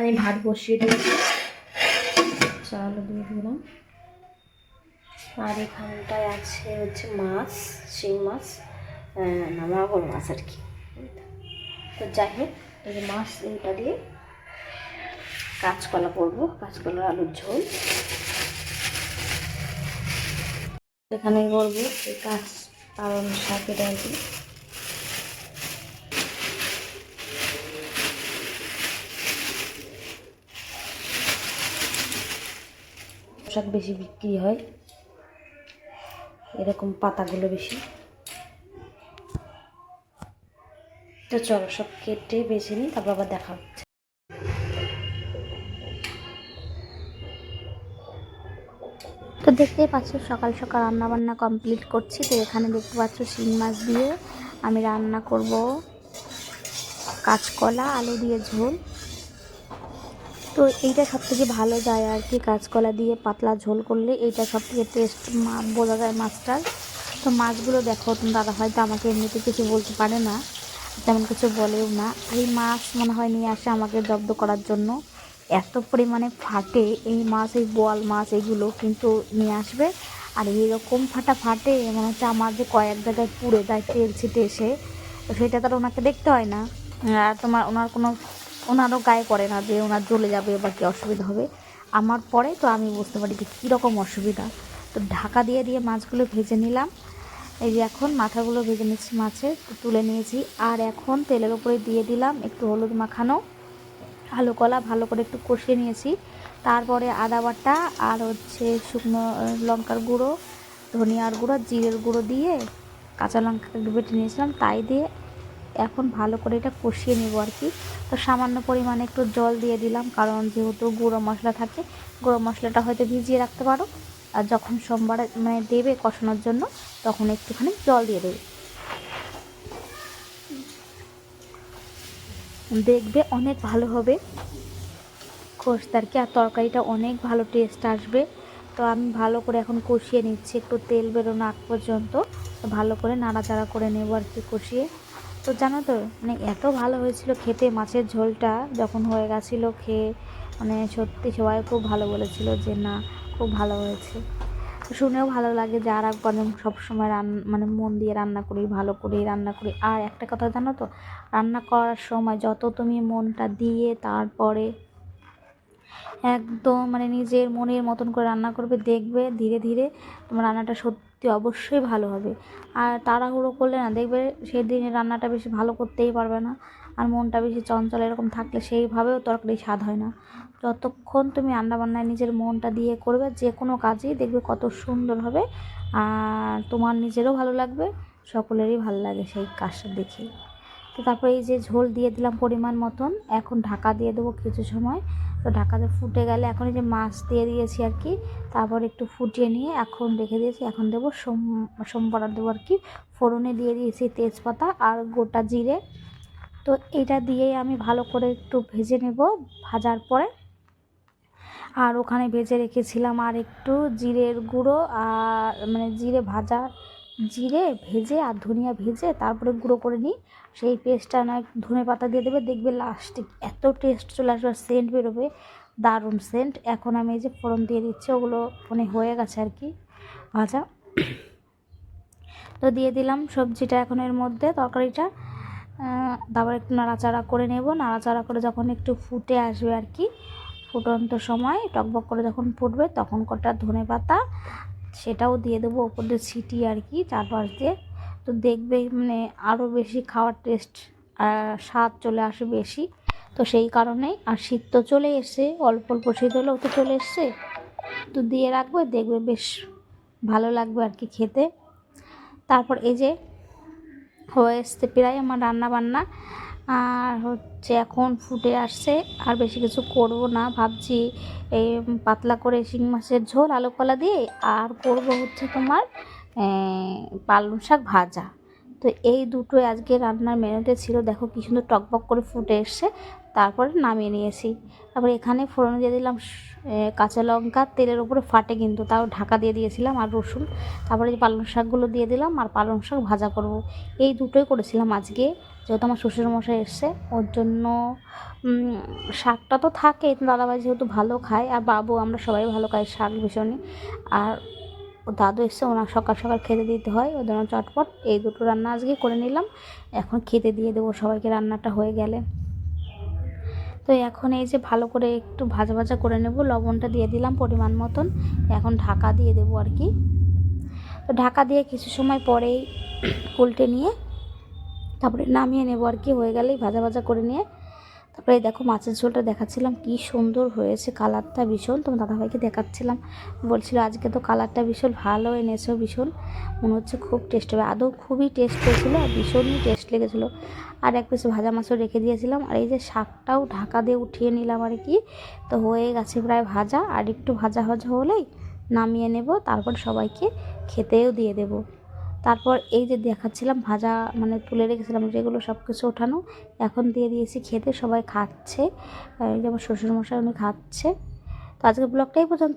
আমি ভাত বসিয়ে দিয়েছি। চাল দিয়ে দিলাম। আর এখানটায় আছে হচ্ছে মাছ শিং মাছ আহ, না মাছ আর কি। তো যাই হোক এই মাছ এইটা দিয়ে কাঁচকলা করব কাঁচকলার আলুর ঝোল। এখানে করব এই কাঁচ পালন শাকের আর কি। শাক বেশি বিক্রি হয়। এরকম পাতাগুলো বেশি। তো চলো সব কেটে বেছে নিই, তারপর আবার দেখা হচ্ছে। তো দেখতেই পাচ্ছ, সকাল সকাল রান্না বান্না কমপ্লিট করছি। তো এখানে দেখতে পাচ্ছ শিং মাছ দিয়ে আমি রান্না করব। কাঁচকলা, আলু দিয়ে ঝোল। তো এইটা সব থেকে ভালো যায় আর কি কাঁচকলা দিয়ে পাতলা ঝোল করলে এইটা সব থেকে টেস্ট বোঝা যায় মাছটার। তো মাছগুলো দেখো দাদা হয়তো আমাকে এমনিতে কিছু বলতে পারে না, তেমন কিছু বলেও না। এই মাছ মনে হয় নিয়ে আসে আমাকে জব্দ করার জন্য। এত পরিমাণে ফাটে, এই মাছ, এই বোয়াল মাছ এগুলো কিন্তু নিয়ে আসবে। আর এইরকম ফাটা ফাটে, মনে হচ্ছে আমার যে কয়েক জায়গায় পুড়ে যায়, তেল ছিটে এসে। সেটা তো আর ওনাকে দেখতে হয় না। আর তোমার ওনার কোনো ওনারও গায়ে পড়ে না যে ওনার জ্বলে যাবে বা কী অসুবিধা হবে। আমার পরে তো আমি বুঝতে পারি যে কীরকম অসুবিধা। তো ঢাকা দিয়ে দিয়ে মাছগুলো ভেজে নিলাম। এই যে এখন মাথাগুলো ভেজে নিচ্ছি মাছের তুলে নিয়েছি। আর এখন তেলের উপরে দিয়ে দিলাম একটু হলুদ মাখানো আলু কলা, ভালো করে একটু কষিয়ে নিয়েছি। তারপরে আদা বাটা আর হচ্ছে শুকনো লঙ্কার গুঁড়ো, ধনিয়ার গুঁড়ো, জিরের গুঁড়ো দিয়ে কাঁচা লঙ্কা একটু বেটে নিয়েছিলাম। তাই দিয়ে এখন ভালো করে এটা কষিয়ে নেব আর কি। তো সামান্য পরিমাণে একটু জল দিয়ে দিলাম, কারণ যেহেতু গুঁড়ো মশলা থাকে, গুঁড়ো মশলাটা হয়তো ভিজিয়ে রাখতে পারো। আর যখন সোমবারে মানে দেবে কষানোর জন্য, তখন একটুখানি জল দিয়ে দেবে। দেখবে অনেক ভালো হবে। কষতারকে আর কি, আর তরকারিটা অনেক ভালো টেস্ট আসবে। তো আমি ভালো করে এখন কষিয়ে নিচ্ছি, একটু তেল বেরোনো আগ পর্যন্ত। ভালো করে নাড়াচাড়া করে নেব আর কি কষিয়ে। তো জানো তো মানে এত ভালো হয়েছিল খেতে, মাছের ঝোলটা যখন হয়ে গেছিল খেয়ে মানে সত্যি সবাই খুব ভালো বলেছিল যে না, খুব ভালো হয়েছে। শুনেও ভালো লাগে যে আর একবার সবসময় রান মানে মন দিয়ে রান্না করি, ভালো করি রান্না করি। আর একটা কথা জানো তো, রান্না করার সময় যত তুমি মনটা দিয়ে তারপরে একদম মানে নিজের মনের মতন করে রান্না করবে, দেখবে ধীরে ধীরে তোমার রান্নাটা সত্যি অবশ্যই ভালো হবে। আর তাড়াহুড়ো করলে না দেখবে সেদিনে রান্নাটা বেশি ভালো করতেই পারবে না, আর মনটা বেশি চঞ্চল এরকম থাকলে সেইভাবেও তরকারি স্বাদ হয় না। যতক্ষণ তুমি রান্নাবান্নায় নিজের মনটা দিয়ে করবে, যে কোনো কাজই দেখবে কত সুন্দর হবে, আর তোমার নিজেরও ভালো লাগবে, সকলেরই ভালো লাগে সেই কাজটা দেখে। তো তারপরে এই যে ঝোল দিয়ে দিলাম পরিমাণ মতন, এখন ঢাকা দিয়ে দেবো কিছু সময়। তো ঢাকাতে ফুটে গেলে এখন এই যে মাছ দিয়ে দিয়েছি আর কি, তারপর একটু ফুটিয়ে নিয়ে এখন রেখে দিয়েছি, এখন দেবো সোম সোমবার দেবো আর কি। ফোড়নে দিয়ে দিয়েছি তেজপাতা আর গোটা জিরে। তো এটা দিয়েই আমি ভালো করে একটু ভেজে নেব ভাজার পরে। আর ওখানে ভেজে রেখেছিলাম আর একটু জিরের গুঁড়ো আর মানে জিরে ভাজা জিরে ভেজে আর ধনিয়া ভেজে তারপরে গুঁড়ো করে নিই। সেই পেস্টটা না ধনে পাতা দিয়ে দেবে, দেখবে লাস্টে এত টেস্ট চলে আসবে সেন্ট বেরোবে, দারুণ সেন্ট এখন আমি এই যে ফোড়ন দিয়ে দিচ্ছি, ওগুলো মানে হয়ে গেছে আর কি, ভাজা। তো দিয়ে দিলাম সবজিটা এখন এর মধ্যে, তরকারিটা। তারপর একটু নাড়াচাড়া করে নেব। নাড়াচাড়া করে যখন একটু ফুটে আসবে আর কি, ফুটন্ত সময়, টকবক করে যখন ফুটবে, তখন কটা ধনে পাতা সেটাও দিয়ে দেবো ওপর দিয়ে ছিটিয়ে আর কি চারপাশ দিয়ে। তো দেখবে মানে আরও বেশি খাওয়ার টেস্ট স্বাদ চলে আসে বেশি। তো সেই কারণেই, আর শীত তো চলে এসছে, অল্প অল্প শীত হলেও তো চলে এসছে। তো দিয়ে রাখবে, দেখবে বেশ ভালো লাগবে আর কি খেতে। তারপর এই যে হয়ে এসছে প্রায় আমার রান্না বান্না আর হচ্ছে এখন ফুটে আসছে, আর বেশি কিছু করব না। ভাবছি এই পাতলা করে শিং মাছের ঝোল আলু কলা দিয়ে, আর করব হচ্ছে তোমার পালং শাক ভাজা। তো এই দুটোই আজকে রান্নার মেনুতে ছিল। দেখো কি সুন্দর টকবক করে ফুটে এসছে। তারপরে নামিয়ে নিয়েছি। তারপরে এখানে ফোড়ন দিয়ে দিলাম কাঁচা লঙ্কা, তেলের উপরে ফাটে কিন্তু, তাও ঢাকা দিয়ে দিয়েছিলাম আর রসুন। তারপরে যে পালং শাকগুলো দিয়ে দিলাম আর পালং শাক ভাজা করব। এই দুটোই করেছিলাম আজকে, যেহেতু আমার শ্বশুরমশাই এসছে, ওর জন্য শাকটা তো থাকে দাদাভাই যেহেতু ভালো খায়, আর বাবু আমরা সবাই ভালো খাই শাক ভীষণই। আর ও দাদু এসছে, ওনার সকাল সকাল খেতে দিতে হয় ওই জন্য চটপট। এই দুটো রান্না আজকে করে নিলাম, এখন খেতে দিয়ে দেবো সবাইকে, রান্নাটা হয়ে গেলে। তো এখন এই যে ভালো করে একটু ভাজা ভাজা করে নেব, লবণটা দিয়ে দিলাম পরিমাণ মতন। এখন ঢাকা দিয়ে দেবো আর কি। তো ঢাকা দিয়ে কিছু সময় পরেই উল্টে নিয়ে তারপরে নামিয়ে নেব আর কি, হয়ে গেলেই ভাজা ভাজা করে নিয়ে। তারপরে দেখো মাছের ঝোলটা দেখাচ্ছিলাম, কি সুন্দর হয়েছে, কালারটা ভীষণ। তোমার দাদাভাইকে দেখাচ্ছিলাম, বলছিল, আজকে তো কালারটা ভীষণ ভালো এনেছো, ভীষণ। মনে হচ্ছে খুব টেস্ট হবে। আদৌ খুবই টেস্ট হয়েছিলো আর ভীষণই টেস্ট লেগেছিলো। আর এক পিস ভাজা মাছও রেখে দিয়েছিলাম। আর এই যে শাকটাও ঢাকা দিয়ে উঠিয়ে নিলাম আর কি। তো হয়ে গেছে প্রায় ভাজা। আর একটু ভাজা ভাজা হলেই নামিয়ে নেব। তারপর সবাইকে খেতেও দিয়ে দেব। তারপর এই যে দেখাচ্ছিলাম ভাজা মানে তুলে রেখেছিলাম যেগুলো সব কিছু ওঠানো, এখন দিয়ে দিয়েছি খেতে। সবাই খাচ্ছে। এই যে আমার শ্বশুরমশাই, উনি খাচ্ছে। তো আজকে ব্লগটাই পর্যন্ত